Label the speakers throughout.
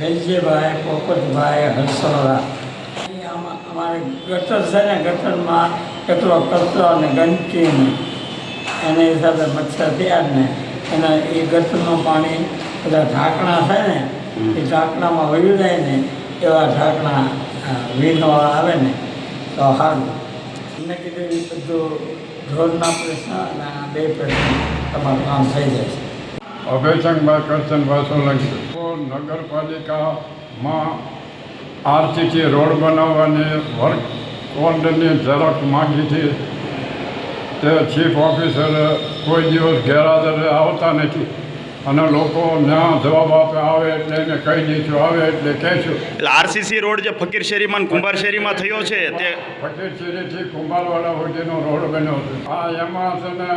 Speaker 1: વેલજીભાઈ પોપટભાઈ આમાં અમારે ગટર છે ને, ગટરમાં કેટલો કચરો અને ગંદકી એને. હિસાબે મચ્છર થયા ને. એના એ ગટરનું પાણી બધા ઢાંકણા છે ને, એ ઢાંકણામાં વયું જાય ને, એવા ઢાંકણા વીણવાળા આવે ને, તો સારું એમને કીધું એ બધું ઢોરના પ્રશ્ન અને આ બે પ્રશ્ન તમારું કામ થઈ જાય છે
Speaker 2: અભયશંકરભાઈ કરશનભાઈ સોલંકી તો નગરપાલિકામાં આરસીસી રોડ બનાવવાની વર્ક ઓર્ડરની ઝેરોક્ષ માગી હતી. તે ચીફ ઓફિસર કોઈ દિવસ ગેરહાજર આવતા નથી. અને લોકો ત્યાં જવાબ આપે આવે એટલે એને કહી દઈશું આવે એટલે કહીશું
Speaker 3: એટલે આરસીસી રોડ જે ફકીર શેરીમાં કુંભાર શેરીમાં થયો છે તે
Speaker 2: ફકીરશેરીથી કુંભારવાડા સુધીનો રોડ બન્યો છે. આ એમાં છે ને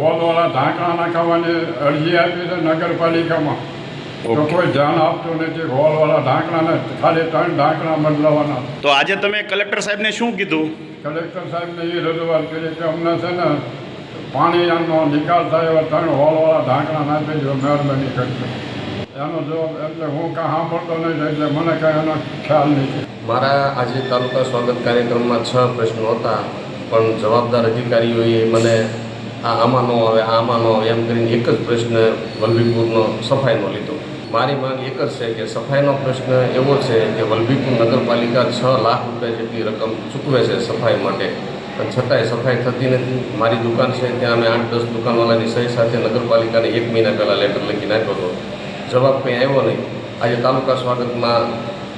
Speaker 2: હોલવાળા ઢાંકણા નાખવાની અરજી આપી છે નગરપાલિકામાં. તો કોઈ ધ્યાન આપતું નથી હોલવાળા ઢાંકણાને ખાલી ત્રણ ઢાંકણા બદલાવાના
Speaker 3: તો આજે તમે કલેક્ટર સાહેબને શું કીધું?
Speaker 2: કલેક્ટર સાહેબને એ રજૂઆત કરી કે અમને છે ને પાણીનો નિકાલ થાય એવા ત્રણ હોલવાળા ઢાંકણા નાખી દો મહેરબાની કરજો એનો જવાબ એટલે હું કાંઈ સાંભળતો નહીં એટલે મને કાંઈ એનો ખ્યાલ નથી
Speaker 4: મારા આજે તાલુકા સ્વાગત કાર્યક્રમમાં છ પ્રશ્નો હતા પણ જવાબદાર અધિકારીઓએ મને આ આમાં ન આવે આ આમાં ન આવે એમ કરીને એક જ પ્રશ્ન વલભીપુરનો સફાઈનો લીધો. મારી માંગ એક જ છે કે સફાઈનો પ્રશ્ન એવો છે કે વલભીપુર નગરપાલિકા છ લાખ રૂપિયા જેટલી રકમ ચૂકવે છે સફાઈ માટે. પણ છતાંય સફાઈ થતી નથી. મારી દુકાન છે, ત્યાં અમે આઠ, દસ દુકાનવાળાની સહી સાથે નગરપાલિકાને એક મહિના પહેલાં લેટર લખી નાખ્યો હતો. જવાબ કંઈ આવ્યો નહીં. આજે તાલુકા સ્વાગતમાં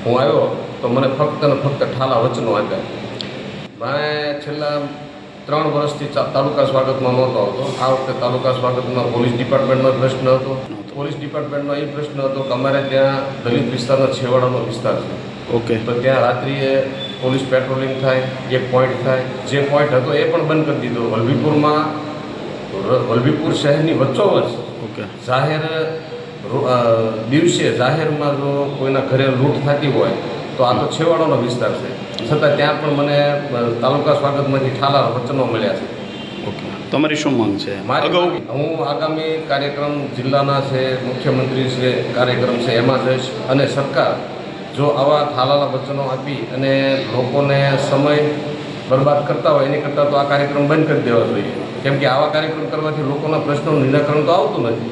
Speaker 4: હું આવ્યો તો મને ફક્ત ને ફક્ત ઠાલા વચનો આપ્યા. મારે છેલ્લા ત્રણ વર્ષથી તાલુકા સ્વાગતમાં નહોતો આવતો. આ વખતે તાલુકા સ્વાગતમાં પોલીસ ડિપાર્ટમેન્ટનો પ્રશ્ન હતો. પોલીસ ડિપાર્ટમેન્ટનો એ પ્રશ્ન હતો કે અમારે ત્યાં દલિત વિસ્તારનો છેવાડાનો વિસ્તાર છે.
Speaker 3: ઓકે.
Speaker 4: તો ત્યાં રાત્રિએ પોલીસ પેટ્રોલિંગ થાય એક પોઈન્ટ થાય જે પોઈન્ટ હતો એ પણ બંધ કરી દીધો. વલભીપુરમાં વલભીપુર શહેરની વચ્ચોવચ્ચ
Speaker 3: ઓકે.
Speaker 4: જાહેર દિવસે જાહેરમાં જો કોઈના ઘરે લૂંટ થતી હોય તો આ તો છેવાડાનો વિસ્તાર છે. છતાં ત્યાં પણ મને તાલુકા સ્વાગતમાંથી ઠાલા વચનો મળ્યા છે.
Speaker 3: ઓકે. તમારી શું માંગ છે?
Speaker 4: મારી
Speaker 3: અગાઉ
Speaker 4: હું આગામી કાર્યક્રમ જિલ્લાના છે મુખ્યમંત્રી છે કાર્યક્રમ છે એમાં જઈશ. અને સરકાર જો આવા થાલાલા વચનો આપી અને લોકોને સમય બરબાદ કરતા હોય એની કરતાં તો આ કાર્યક્રમ બંધ કરી દેવા જોઈએ. કેમ કે આવા કાર્યક્રમ કરવાથી લોકોના પ્રશ્નોનું નિરાકરણ તો આવતું નથી.